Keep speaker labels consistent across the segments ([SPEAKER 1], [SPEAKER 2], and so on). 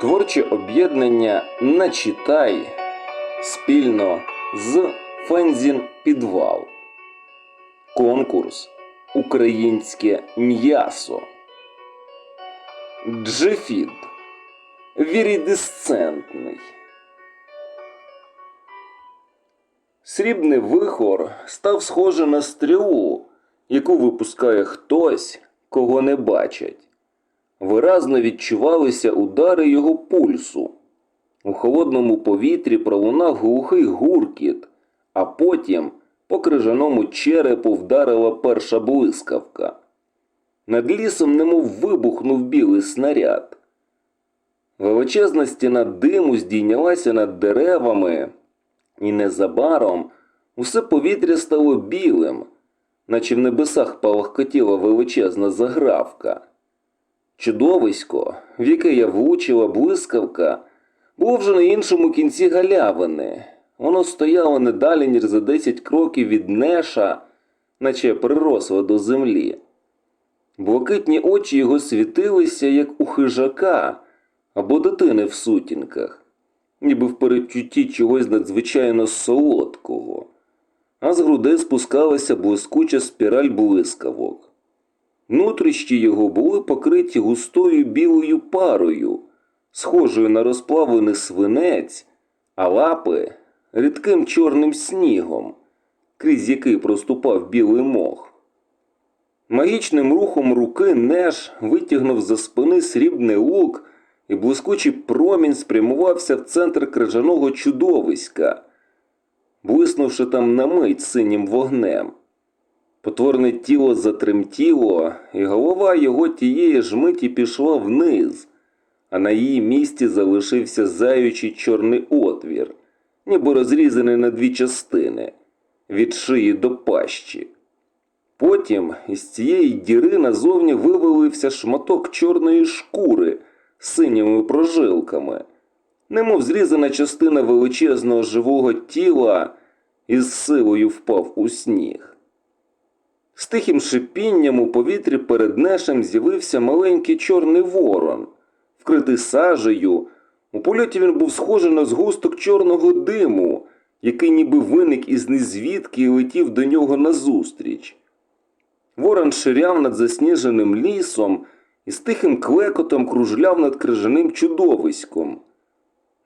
[SPEAKER 1] Творче об'єднання Начитай спільно з Фензін Підвал. Конкурс Українське м'ясо. Джефід. Вірідисцентний. Срібний вихор став схожий на стрілу, яку випускає хтось, кого не бачать. Виразно відчувалися удари його пульсу. У холодному повітрі пролунав глухий гуркіт, а потім по крижаному черепу вдарила перша блискавка. Над лісом немов вибухнув білий снаряд. Величезна стіна диму здійнялася над деревами, і незабаром усе повітря стало білим, наче в небесах палахкотіла величезна загравка. Чудовисько, в яке я влучила блискавка, було вже на іншому кінці галявини. Воно стояло не далі, ніж за 10 кроків від неша, наче приросло до землі. Блакитні очі його світилися, як у хижака або дитини в сутінках, ніби в передчутті чогось надзвичайно солодкого, а з грудей спускалася блискуча спіраль блискавок. Нутрищі його були покриті густою білою парою, схожою на розплавлений свинець, а лапи рідким чорним снігом, крізь який проступав білий мох. Магічним рухом руки Неш витягнув за спини срібний лук, і блискучий промінь спрямувався в центр крижаного чудовиська, блиснувши там на мить синім вогнем. Потворне тіло затремтіло, і голова його тієї ж миті пішла вниз, а на її місці залишився заючий чорний отвір, ніби розрізаний на дві частини від шиї до пащі. Потім із цієї діри назовні вивалився шматок чорної шкури з синіми прожилками, немов зрізана частина величезного живого тіла із силою впав у сніг. З тихим шипінням у повітрі перед нешем з'явився маленький чорний ворон, вкритий сажею. У польоті він був схожий на згусток чорного диму, який ніби виник із незвідки і летів до нього назустріч. Ворон ширяв над засніженим лісом і з тихим клекотом кружляв над крижаним чудовиськом.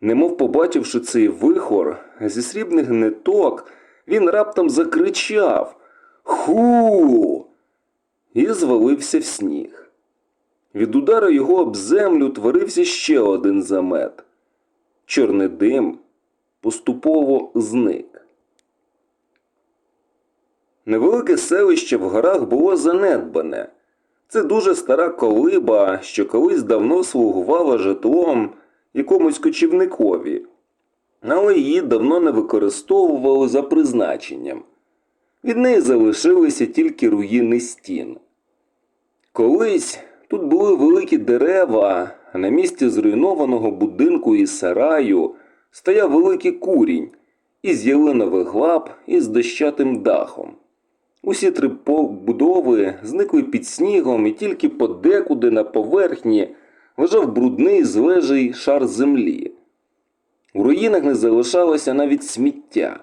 [SPEAKER 1] Немов побачивши цей вихор, зі срібних ниток, він раптом закричав Ху. І звалився в сніг. Від удару його об землю творився ще один замет. Чорний дим поступово зник. Невелике селище в горах було занедбане. Це дуже стара колиба, що колись давно слугувала житлом якомусь кочівникові, але її давно не використовували за призначенням. Від неї залишилися тільки руїни стін. Колись тут були великі дерева, а на місці зруйнованого будинку і сараю стояв великий курінь із ялинових лап і з дощатим дахом. Усі три будови зникли під снігом і тільки подекуди на поверхні лежав брудний злежий шар землі. У руїнах не залишалося навіть сміття.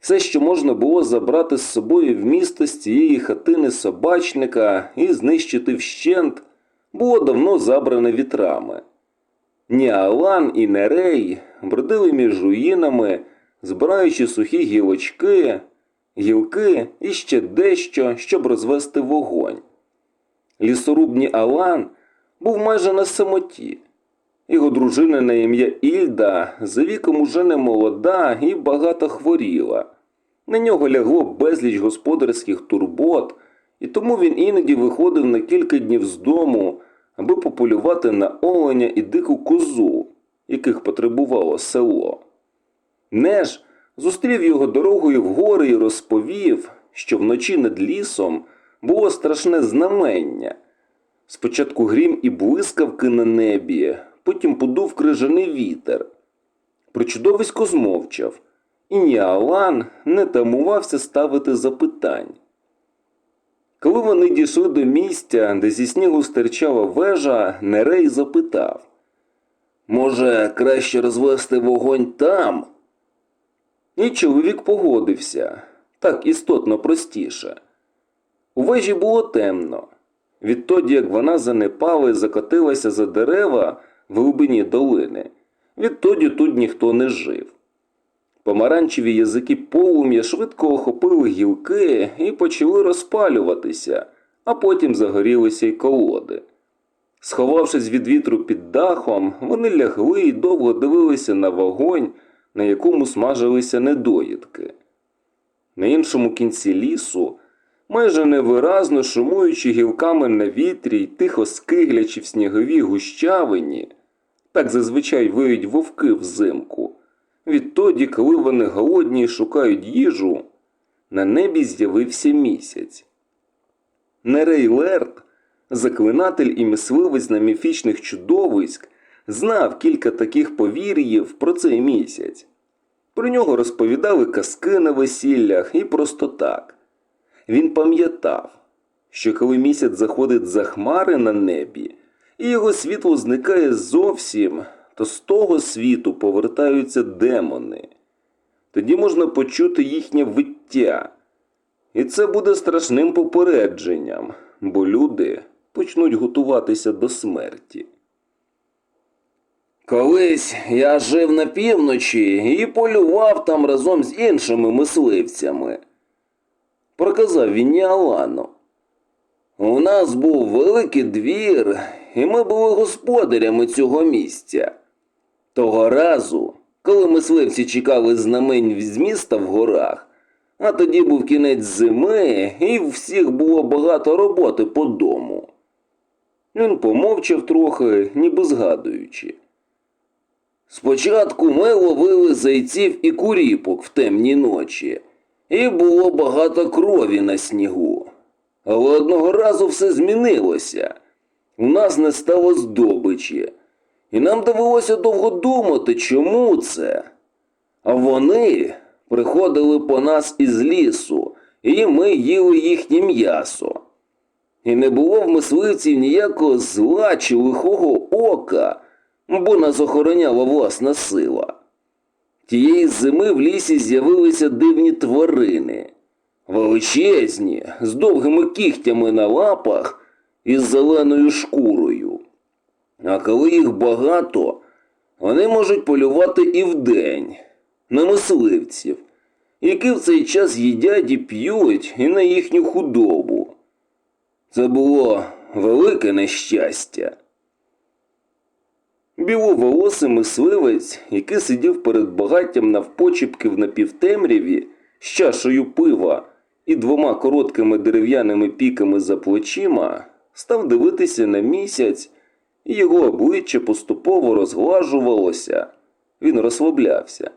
[SPEAKER 1] Все, що можна було забрати з собою в місто з цієї хатини собачника і знищити вщент, було давно забране вітрами. Ні Алан і Нерей бродили між руїнами, збираючи сухі гілочки, гілки і ще дещо, щоб розвести вогонь. Лісорубні Алан був майже на самоті. Його дружина на ім'я Ільда за віком уже не молода і багато хворіла. На нього лягло безліч господарських турбот, і тому він іноді виходив на кілька днів з дому, аби пополювати на оленя і дику козу, яких потребувало село. Неж зустрів його дорогою в гори і розповів, що вночі над лісом було страшне знамення. Спочатку грім і блискавки на небі, потім подув крижаний вітер. Причудовисько змовчав, і Ніалан не тамувався ставити запитань. Коли вони дійшли до місця, де зі снігу стирчала вежа, Нерей запитав Може, краще розвести вогонь там? І чоловік погодився так істотно простіше. У вежі було темно. Відтоді, як вона занепала і закотилася за дерева в глибині долини, відтоді тут ніхто не жив. Помаранчеві язики полум'я швидко охопили гілки і почали розпалюватися, а потім загорілися й колоди. Сховавшись від вітру під дахом, вони лягли і довго дивилися на вогонь, на якому смажилися недоїдки. На іншому кінці лісу, майже невиразно шумуючи гілками на вітрі й тихо скиглячи в сніговій гущавині, так зазвичай виють вовки взимку. Відтоді, коли вони голодні і шукають їжу, на небі з'явився місяць. Нерей Лерт, заклинатель і мисливець на міфічних чудовиськ, знав кілька таких повір'їв про цей місяць. Про нього розповідали казки на весіллях і просто так. Він пам'ятав, що коли місяць заходить за хмари на небі, і його світло зникає зовсім, то з того світу повертаються демони. Тоді можна почути їхнє виття. І це буде страшним попередженням, бо люди почнуть готуватися до смерті. Колись я жив на півночі і полював там разом з іншими мисливцями. Проказав він Ніалану. У нас був великий двір, і ми були господарями цього місця. Того разу, коли мисливці чекали знамень з міста в горах, а тоді був кінець зими, і всіх було багато роботи по дому. Він помовчав трохи, ніби згадуючи. Спочатку ми ловили зайців і куріпок в темні ночі, і було багато крові на снігу. Але одного разу все змінилося. У нас не стало здобичі, і нам довелося довго думати, чому це. А вони приходили по нас із лісу, і ми їли їхнє м'ясо. І не було в мисливців ніякого зла чи лихого ока, бо нас охороняла власна сила. Тієї зими в лісі з'явилися дивні тварини, величезні, з довгими кігтями на лапах і з зеленою шкурою. А коли їх багато, вони можуть полювати і вдень на мисливців, які в цей час їдять і п'ють і на їхню худобу. Це було велике нещастя. Біловолосий мисливець, який сидів перед багаттям навпочіпки в напівтемряві з чашею пива і двома короткими дерев'яними піками за плечима, став дивитися на місяць, і його обличчя поступово розглажувалося. Він розслаблявся.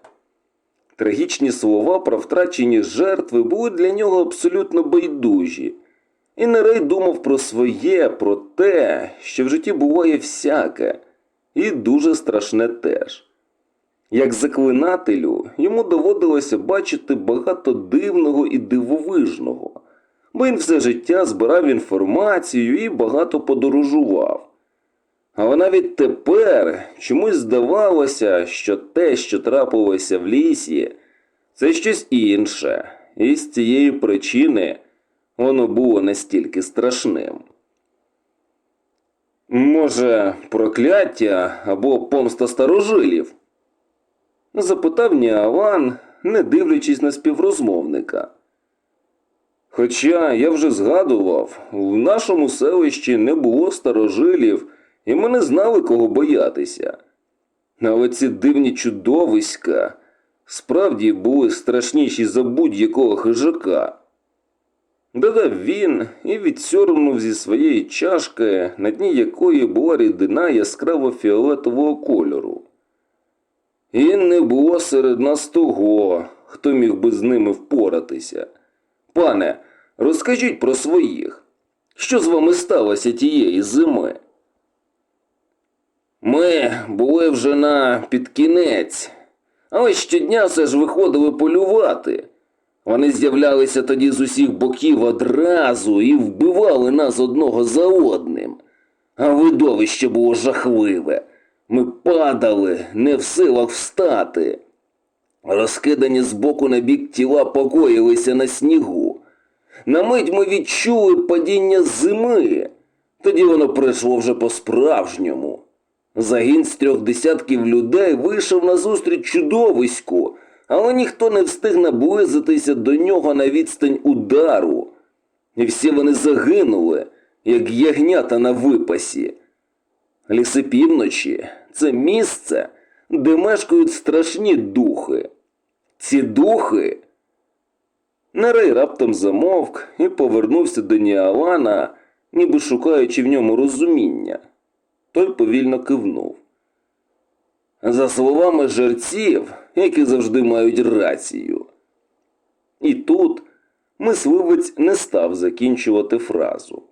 [SPEAKER 1] Трагічні слова про втрачені жертви були для нього абсолютно байдужі. І Нерей думав про своє, про те, що в житті буває всяке, і дуже страшне теж. Як заклинателю, йому доводилося бачити багато дивного і дивовижного, бо він все життя збирав інформацію і багато подорожував. Але навіть тепер чомусь здавалося, що те, що трапилося в лісі, це щось інше, і з цієї причини воно було настільки страшним. Може, прокляття або помста старожилів? Запитав Ніаван, не дивлячись на співрозмовника. Хоча я вже згадував, в нашому селищі не було старожилів, і ми не знали, кого боятися. Але ці дивні чудовиська справді були страшніші за будь-якого хижака. Додав він і відсьорнув зі своєї чашки, на дні якої була рідина яскраво фіолетового кольору. І не було серед нас того, хто міг би з ними впоратися. Пане, розкажіть про своїх. Що з вами сталося тієї зими? Ми були вже на підкінець, але щодня все ж виходили полювати. Вони з'являлися тоді з усіх боків одразу і вбивали нас одного за одним. А видовище було жахливе. Ми падали, не в силах встати. Розкидані з боку на бік тіла покоїлися на снігу. На мить ми відчули падіння зими. Тоді воно прийшло вже по-справжньому. Загін з трьох десятків людей вийшов назустріч чудовиську, але ніхто не встиг наблизитися до нього на відстань удару. І всі вони загинули, як ягнята на випасі. Ліси півночі це місце, де мешкають страшні духи. Ці духи. Нерей раптом замовк і повернувся до Ніалана, ніби шукаючи в ньому розуміння. Той повільно кивнув. За словами жерців, які завжди мають рацію. І тут мисливець не став закінчувати фразу.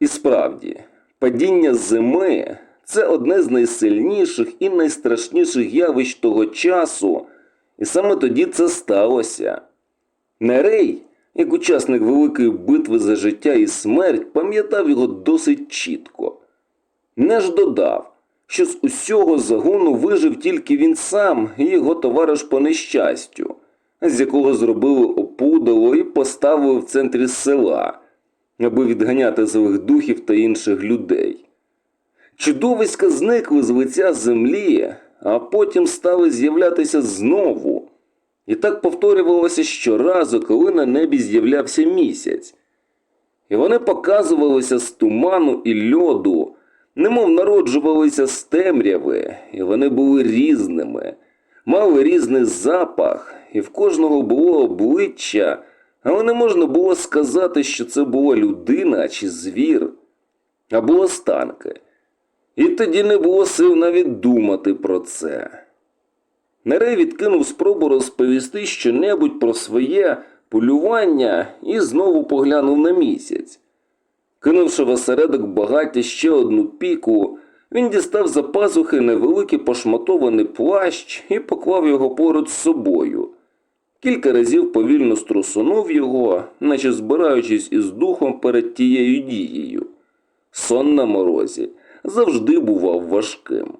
[SPEAKER 1] І справді, падіння зими це одне з найсильніших і найстрашніших явищ того часу, і саме тоді це сталося. Нерей, як учасник великої битви за життя і смерть, пам'ятав його досить чітко. Неж додав, що з усього загону вижив тільки він сам і його товариш по нещастю, з якого зробили опудало і поставили в центрі села, аби відганяти злих духів та інших людей. Чудовиська зникли з лиця землі, а потім стали з'являтися знову. І так повторювалося щоразу, коли на небі з'являвся місяць. І вони показувалися з туману і льоду, немов народжувалися з темряви, і вони були різними, мали різний запах, і в кожного було обличчя, але не можна було сказати, що це була людина чи звір, або останки. І тоді не було сил навіть думати про це. Нерей відкинув спробу розповісти щонебудь про своє полювання і знову поглянув на місяць. Кинувши в осередок багаття ще одну піку, він дістав за пазухи невеликий пошматований плащ і поклав його поруч з собою. Кілька разів повільно струсунув його, наче збираючись із духом перед тією дією. Сон на морозі завжди бував важким.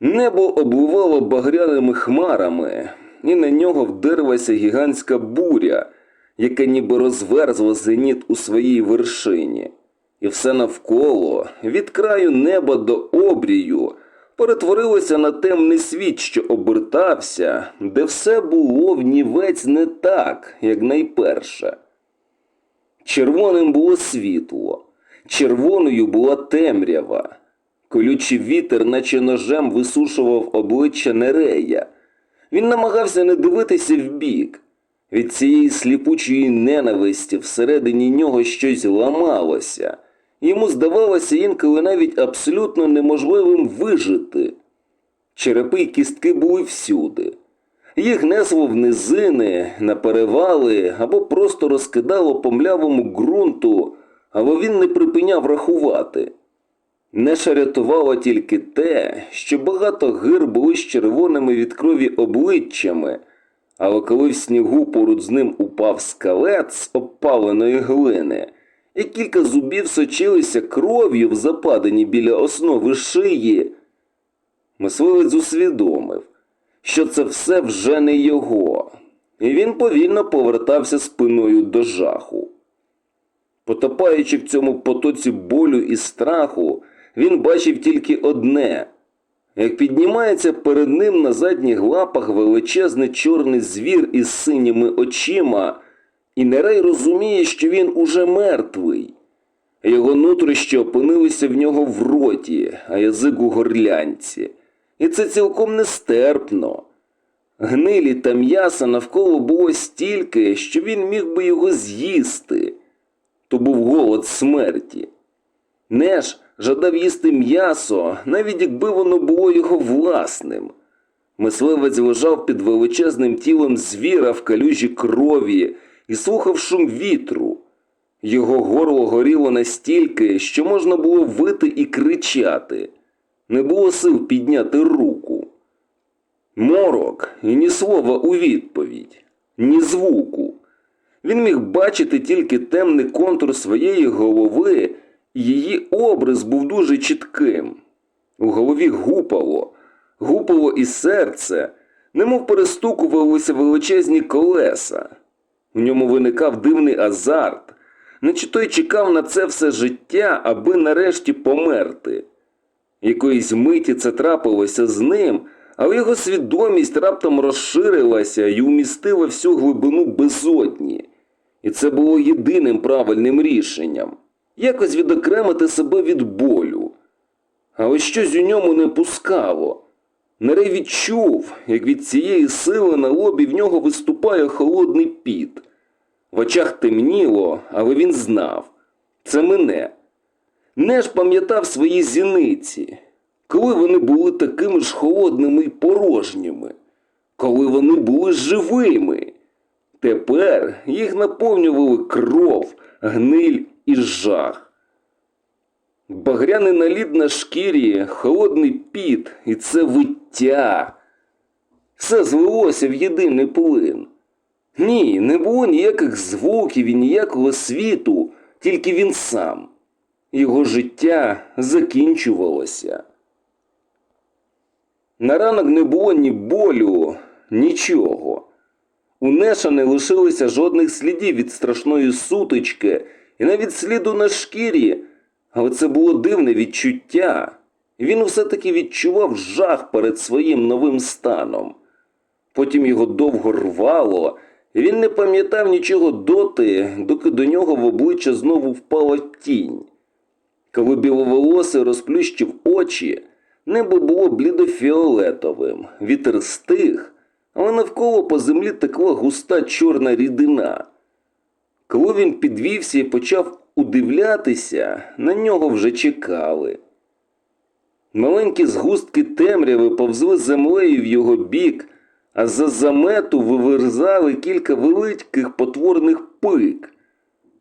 [SPEAKER 1] Небо обливало багряними хмарами, і на нього вдерлася гігантська буря, яка ніби розверзла зеніт у своїй вершині. І все навколо, від краю неба до обрію, перетворилося на темний світ, що обертався, де все було внівець не так, як найперше. Червоним було світло, червоною була темрява. Колючий вітер, наче ножем, висушував обличчя Нерея. Він намагався не дивитися вбік. Від цієї сліпучої ненависті всередині нього щось ламалося. Йому здавалося інколи навіть абсолютно неможливим вижити. Черепи й кістки були всюди. Їх несло в низини, на перевали або просто розкидало по млявому ґрунту, але він не припиняв рахувати. Неша рятувало тільки те, що багато гир були з червоними від крові обличчями, але коли в снігу поруч з ним упав скелет з обпаленої глини, і кілька зубів сочилися кров'ю в западині біля основи шиї, мисливець усвідомив, що це все вже не його, і він повільно повертався спиною до жаху. Потопаючи в цьому потоці болю і страху, він бачив тільки одне. Як піднімається перед ним на задніх лапах величезний чорний звір із синіми очима, і Нерей розуміє, що він уже мертвий. Його нутрищі опинилися в нього в роті, а язик у горлянці. І це цілком нестерпно. Гнилі та м'яса навколо було стільки, що він міг би його з'їсти. То був голод смерті. Неш жадав їсти м'ясо, навіть якби воно було його власним. Мисливець лежав під величезним тілом звіра в калюжі крові і слухав шум вітру. Його горло горіло настільки, що можна було вити і кричати. Не було сил підняти руку. Морок і ні слова у відповідь, ні звуку. Він міг бачити тільки темний контур своєї голови Її образ був дуже чітким. У голові гупало, гупало і серце, немов перестукувалися величезні колеса. У ньому виникав дивний азарт, наче той чекав на це все життя, аби нарешті померти. Якоїсь миті це трапилося з ним, але його свідомість раптом розширилася і умістила всю глибину безодні. І це було єдиним правильним рішенням якось відокремити себе від болю. Але щось у ньому не пускало. Нерей відчув, як від цієї сили на лобі в нього виступає холодний піт. В очах темніло, але він знав це мене. Неж пам'ятав свої зіниці, коли вони були такими ж холодними й порожніми, коли вони були живими. Тепер їх наповнювали кров, гниль і жах. Багряний налід на шкірі, холодний піт і це виття. Все злилося в єдиний плин. Ні, не було ніяких звуків і ніякого світу, тільки він сам. Його життя закінчувалося. На ранок не було ні болю, нічого. У Неша не лишилося жодних слідів від страшної сутички і навіть сліду на шкірі, але це було дивне відчуття. Він все-таки відчував жах перед своїм новим станом. Потім його довго рвало, і він не пам'ятав нічого доти, доки до нього в обличчя знову впала тінь. Коли біловолосий розплющив очі, небо було блідофіолетовим, вітер стих, але навколо по землі текла густа чорна рідина. Коли він підвівся і почав удивлятися, на нього вже чекали. Маленькі згустки темряви повзли землею в його бік, а за замету виверзали кілька великих потворних пик.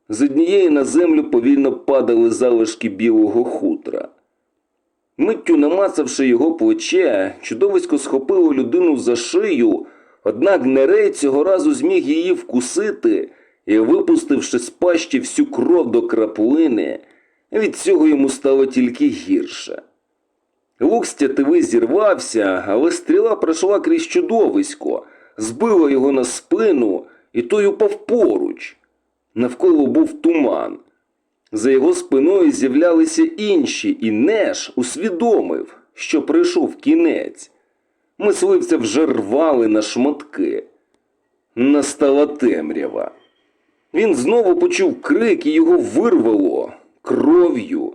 [SPEAKER 1] З однієї на землю повільно падали залишки білого хутра. Миттю намацавши його плече, чудовисько схопило людину за шию, однак Нерей цього разу зміг її вкусити і, випустивши з пащі всю кров до краплини, від цього йому стало тільки гірше. Лук з тятиви зірвався, але стріла пройшла крізь чудовисько, збила його на спину, і той упав поруч. Навколо був туман. За його спиною з'являлися інші, і Неш усвідомив, що прийшов кінець. Мисливця вже рвали на шматки. Настала темрява. Він знову почув крик і його вирвало кров'ю.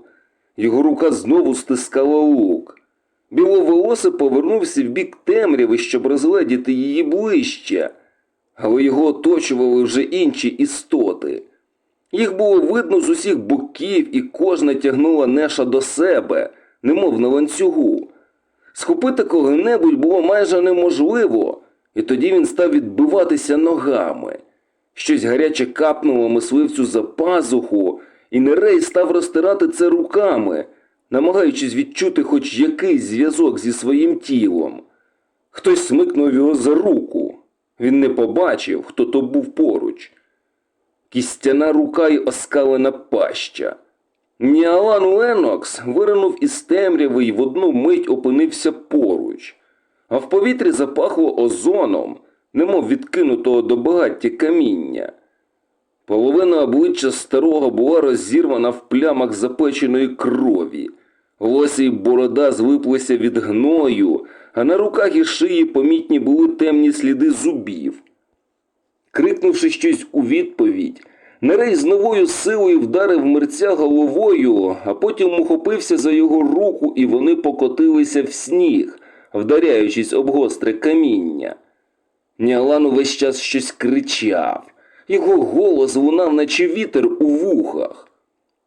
[SPEAKER 1] Його рука знову стискала лук. Біловолосе повернувся в бік темряви, щоб розгледіти її ближче, але його оточували вже інші істоти. Їх було видно з усіх боків, і кожна тягнула Неша до себе, немов на ланцюгу. Схопити кого-небудь було майже неможливо, і тоді він став відбиватися ногами. Щось гаряче капнуло мисливцю за пазуху, і Нерей став розтирати це руками, намагаючись відчути хоч якийсь зв'язок зі своїм тілом. Хтось смикнув його за руку. Він не побачив, хто то був поруч. Кістяна рука й оскалена паща. Ніалан Ленокс виринув із темряви й в одну мить опинився поруч, а в повітрі запахло озоном, немов відкинутого до багаття каміння. Половина обличчя старого була розірвана в плямах запеченої крові. Й борода звиплися від гною, а на руках і шиї помітні були темні сліди зубів. Крикнувши щось у відповідь, Нерей з новою силою вдарив мерця головою, а потім ухопився за його руку, і вони покотилися в сніг, вдаряючись об гостре каміння. Ніалан увесь час щось кричав. Його голос лунав, наче вітер у вухах.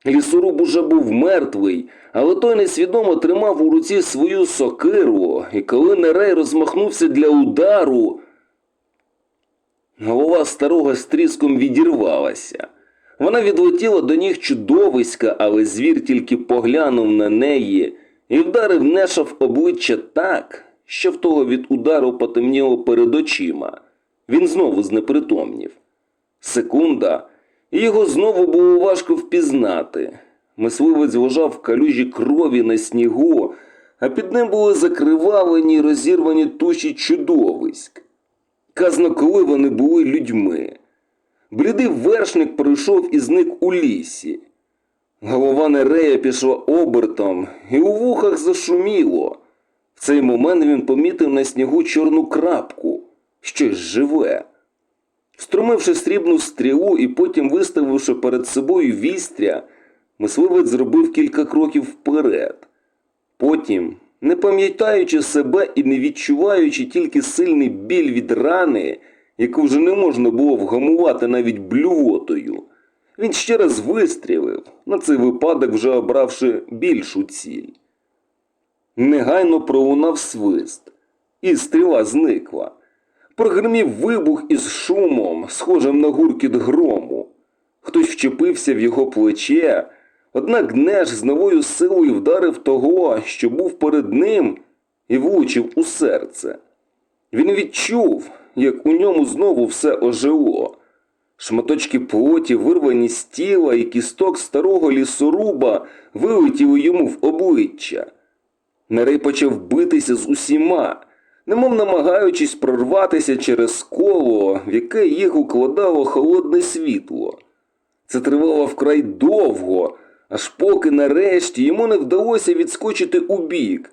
[SPEAKER 1] Лісоруб уже був мертвий, але той несвідомо тримав у руці свою сокиру, і коли Нерей розмахнувся для удару, голова старого з тріском відірвалася. Вона відлетіла до ніг чудовиська, але звір тільки поглянув на неї і вдарив Неша в обличчя так, що в того від удару потемніло перед очима. Він знову знепритомнів. Секунда, його знову було важко впізнати. Мисливець лежав в калюжі крові на снігу, а під ним були закривавлені й розірвані туші чудовиськ. Казно, коли вони були людьми. Блідий вершник прийшов і зник у лісі. Голова Нерея пішла обертом, і у вухах зашуміло. В цей момент він помітив на снігу чорну крапку, щось живе. Встромивши срібну стрілу і потім виставивши перед собою вістря, мисливець зробив кілька кроків вперед. Потім, не пам'ятаючи себе і не відчуваючи тільки сильний біль від рани, яку вже не можна було вгамувати навіть блювотою, він ще раз вистрілив, на цей випадок вже обравши більшу ціль. Негайно пролунав свист, і стріла зникла. Прогримів вибух із шумом, схожим на гуркіт грому. Хтось вчепився в його плече, однак Неш з новою силою вдарив того, що був перед ним, і влучив у серце. Він відчув, як у ньому знову все ожило. Шматочки плоті, вирвані з тіла і кісток старого лісоруба вилетіли йому в обличчя. Нерей почав битися з усіма, немов намагаючись прорватися через коло, в яке їх укладало холодне світло. Це тривало вкрай довго, аж поки нарешті йому не вдалося відскочити у бік.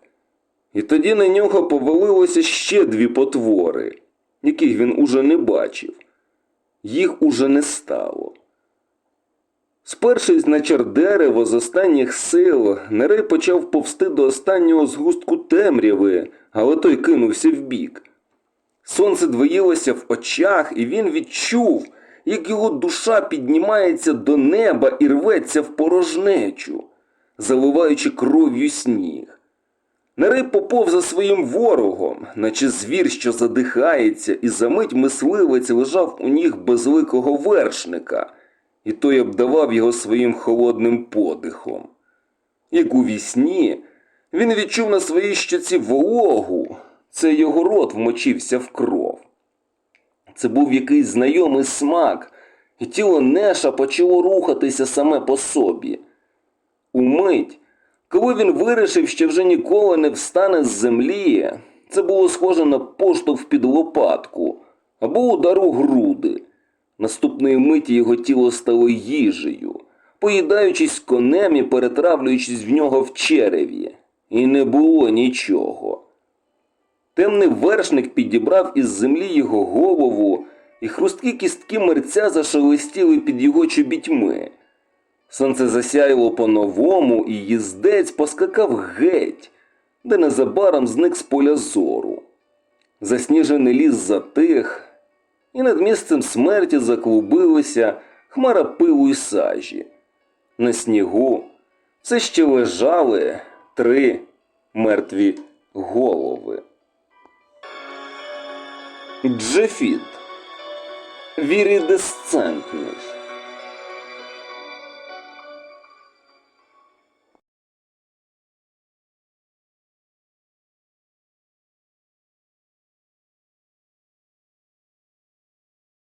[SPEAKER 1] І тоді на нього повалилося ще дві потвори, яких він уже не бачив. Їх уже не стало. Спершись на чар дерево з останніх сил, Нерей почав повсти до останнього згустку темряви, але той кинувся вбік. Сонце двоїлося в очах, і він відчув, як його душа піднімається до неба і рветься в порожнечу, заливаючи кров'ю сніг. Нерей поповз за своїм ворогом, наче звір, що задихається, і за мить мисливець лежав у ніг безликого вершника, і той обдавав його своїм холодним подихом. Як у вісні, він відчув на своїй щоці вологу, це його рот вмочився в кров. Це був якийсь знайомий смак, і тіло Неша почало рухатися саме по собі. Умить, коли він вирішив, що вже ніколи не встане з землі, це було схоже на поштовх під лопатку або удар у груди. Наступної миті його тіло стало їжею, поїдаючись конем і перетравлюючись в нього в череві. І не було нічого. Темний вершник підібрав із землі його голову, і хрусткі кістки мерця зашелестіли під його чобітьми. Сонце засяяло по-новому, і їздець поскакав геть, де незабаром зник з поля зору. Засніжений ліс затих, і над місцем смерті заклубилися хмара пилу й сажі. На снігу все ще лежали три мертві голови. Джефіт. Вірідесцентний.